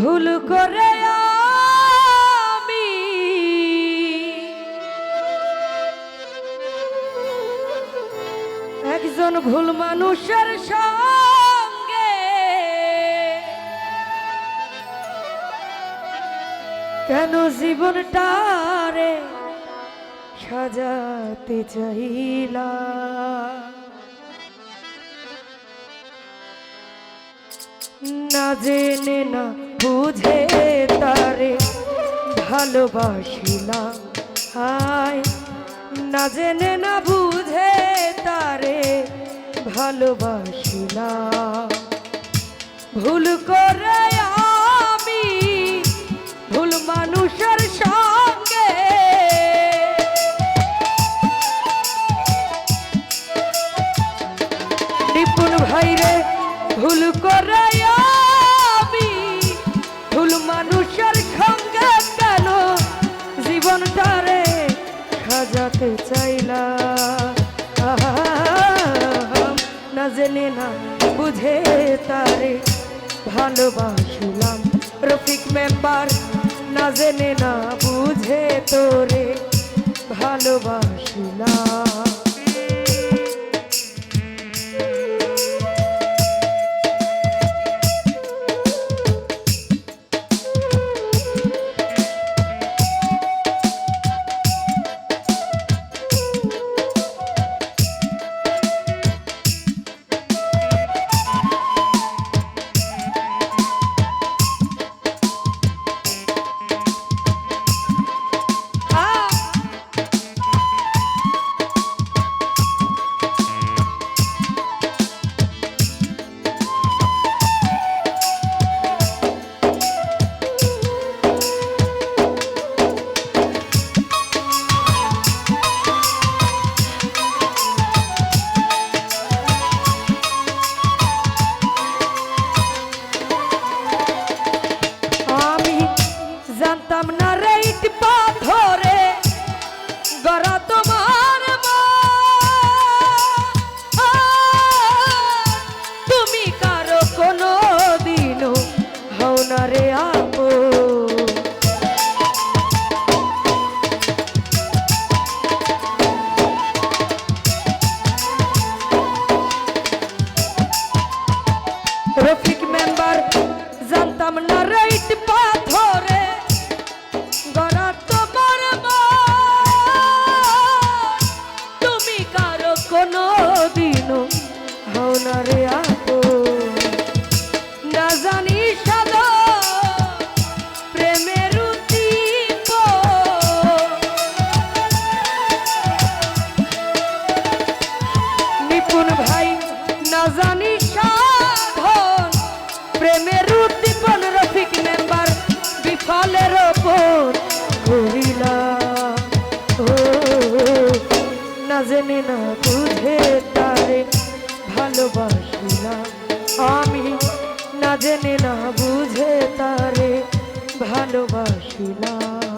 ভুল করে আমি। একজন ভুল মানুষের সঙ্গে কেন জীবনটারে সাজাতে চাইলা না জেনে না বুঝে তারে ভালোবাসিলাম। হায়, না জেনে না বুঝে তারে ভালোবাসিলাম। ভুল করে আমি ভুল মানুষের সঙ্গে। নিপুণ ভাইরে, ভুল করে বুঝে তারে ভালোবাসলাম। রফিক মেম্বার না জেনে না বুঝে তোরে ভালোবাসলাম। রে কোনো দিনও হও না রে আপো। না জানি সাদা প্রেমের নিপুণ ভাই, না জানি সাধন, প্রেমের উদ্দীপন রফিক মেম্বার বিফলের জেনে না বুঝে তারে ভালোবাসিলাম। আমি না জেনে না বুঝে তারে ভালোবাসিলাম।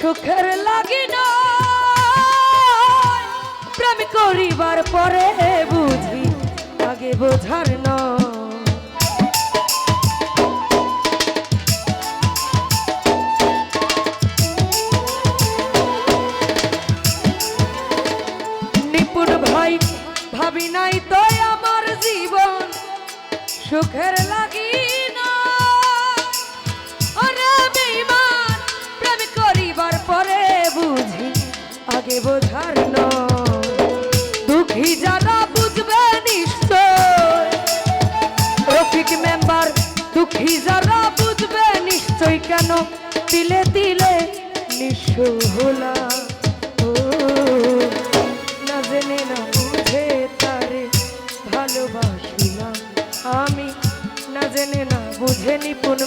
সুখের লাগি প্রেম করিবার পরে বুঝি, আগে বোঝার না ভাই, ভাবি নাই তো আমার জীবন। সুখের লাগি আগে বোঝার দুঃখী যারা বুঝবে নিশ্চয়। রফিক মেম্বার, দুঃখী বুঝবে কেন তিলে না জেনে না বুঝে তারে আমি। না জেনে না বুঝে নিপুণ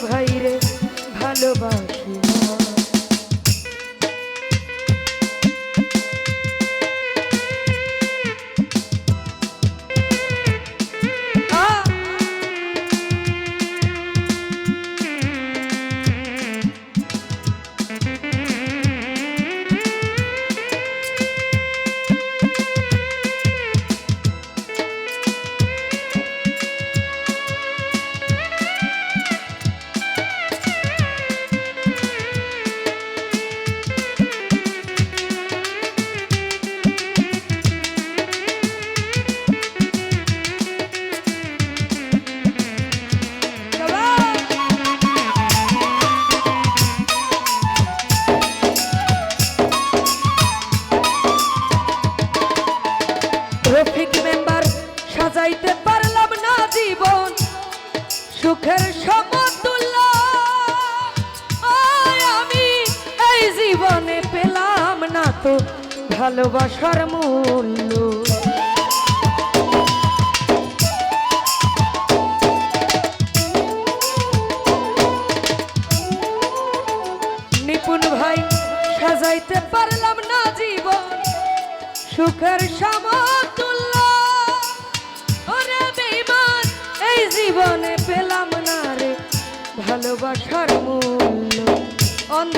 পেলাম না তো ভালোবাসার মূল্য। নিপুণ ভাই, সাজাইতে পারলাম না জীবন। সুখের সমতুল্য। এই জীবনে পেলাম না রে ভালোবাসার মূল্য। অন্ধ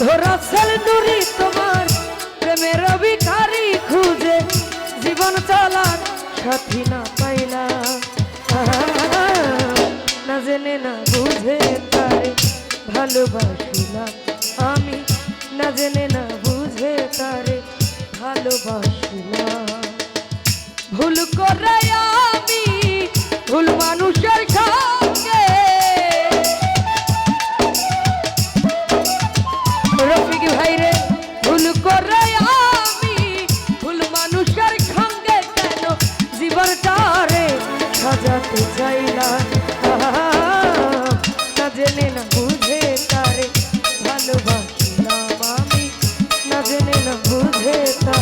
রাসেল নুরি তোমার, প্রেমের ভিখারি খুঁজে জীবন চালার সাথী না পাইলা। না জেনে, না বুঝে তারে ভালোবাসিলাম আমি। না জেনে, না বুঝে তারে ভালোবাসিলাম। ভুল করে সাজাতে চাইলাম না জেনে না বুঝে তারে ভালোবাসিলাম আমি। না জেনে না বুঝে তারে